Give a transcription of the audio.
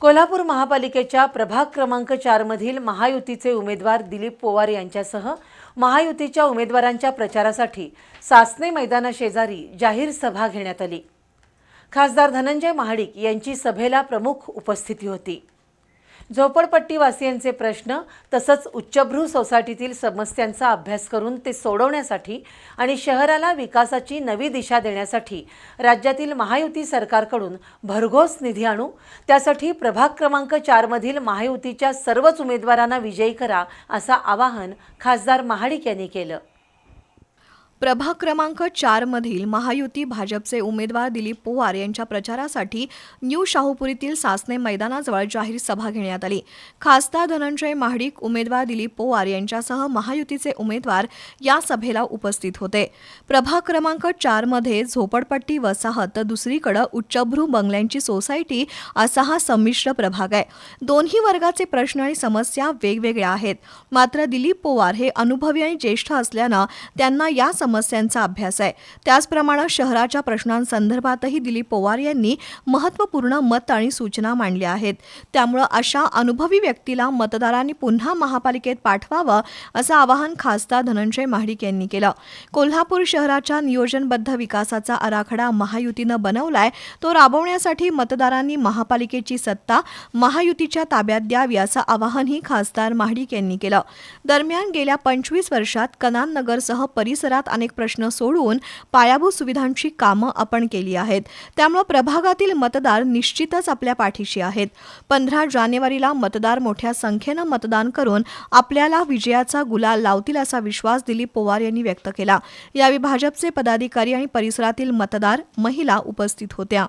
कोल्हापूर महापालिकेच्या प्रभाग क्रमांक चारमधील महायुतीचे उमेदवार दिलीप पोवार यांच्यासह महायुतीच्या उमेदवारांच्या प्रचारासाठी सासने मैदानाशेजारी जाहीर सभा घेण्यात आली. खासदार धनंजय महाडिक यांची सभेला प्रमुख उपस्थिती होती. झोपडपट्टीवासियांचे प्रश्न तसंच उच्चभ्रू सोसायटीतील समस्यांचा अभ्यास करून ते सोडवण्यासाठी आणि शहराला विकासाची नवी दिशा देण्यासाठी राज्यातील महायुती सरकारकडून भरघोस निधी आणू त्यासाठी प्रभाग क्रमांक चारमधील महायुतीच्या सर्वच उमेदवारांना विजयी करा असं आवाहन खासदार महाडिक यांनी केलं. प्रभाग क्रमांक चारमधील महायुती भाजपचे उमेदवार दिलीप पोवार यांच्या प्रचारासाठी न्यू शाहूपुरीतील सासने मैदानाजवळ जाहीर सभा घेण्यात आली. खासदार धनंजय महाडिक उमेदवार दिलीप पोवार यांच्यासह महायुतीचे उमेदवार या सभेला उपस्थित होते. प्रभाग क्रमांक चारमध्ये झोपडपट्टी वसाहत तर दुसरीकडे उच्चभ्रू बंगल्यांची सोसायटी असा हा संमिश्र प्रभाग आहे. दोन्ही वर्गाचे प्रश्न आणि समस्या वेगवेगळ्या आहेत. मात्र दिलीप पोवार हे अनुभवी आणि ज्येष्ठ असल्यानं त्यांना या समस्यांचा अभ्यास आहे. त्याचप्रमाणे शहराच्या प्रश्नांसंदर्भातही दिलीप पवार यांनी महत्त्वपूर्ण मत आणि सूचना मांडल्या आहेत. त्यामुळं अशा अनुभवी व्यक्तीला मतदारांनी पुन्हा महापालिकेत पाठवावं असं आवाहन खासदार धनंजय महाडिक यांनी केलं. कोल्हापूर शहराच्या नियोजनबद्ध विकासाचा आराखडा महायुतीनं बनवलाय. तो राबवण्यासाठी मतदारांनी महापालिकेची सत्ता महायुतीच्या ताब्यात द्यावी असं आवाहनही खासदार महाडिक यांनी केलं. दरम्यान गेल्या पंचवीस वर्षात कनान नगरसह परिसरात अनेक प्रश्न सोडवून पायाभूत सुविधांची कामं आपण केली आहेत. त्यामुळे प्रभागातील मतदार निश्चितच आपल्या पाठीशी आहेत. पंधरा जानेवारीला मतदार मोठ्या संख्येनं मतदान करून आपल्याला विजयाचा गुलाल लावतील असा विश्वास दिलीप पवार यांनी व्यक्त केला. यावेळी भाजपचे पदाधिकारी आणि परिसरातील मतदार महिला उपस्थित होत्या.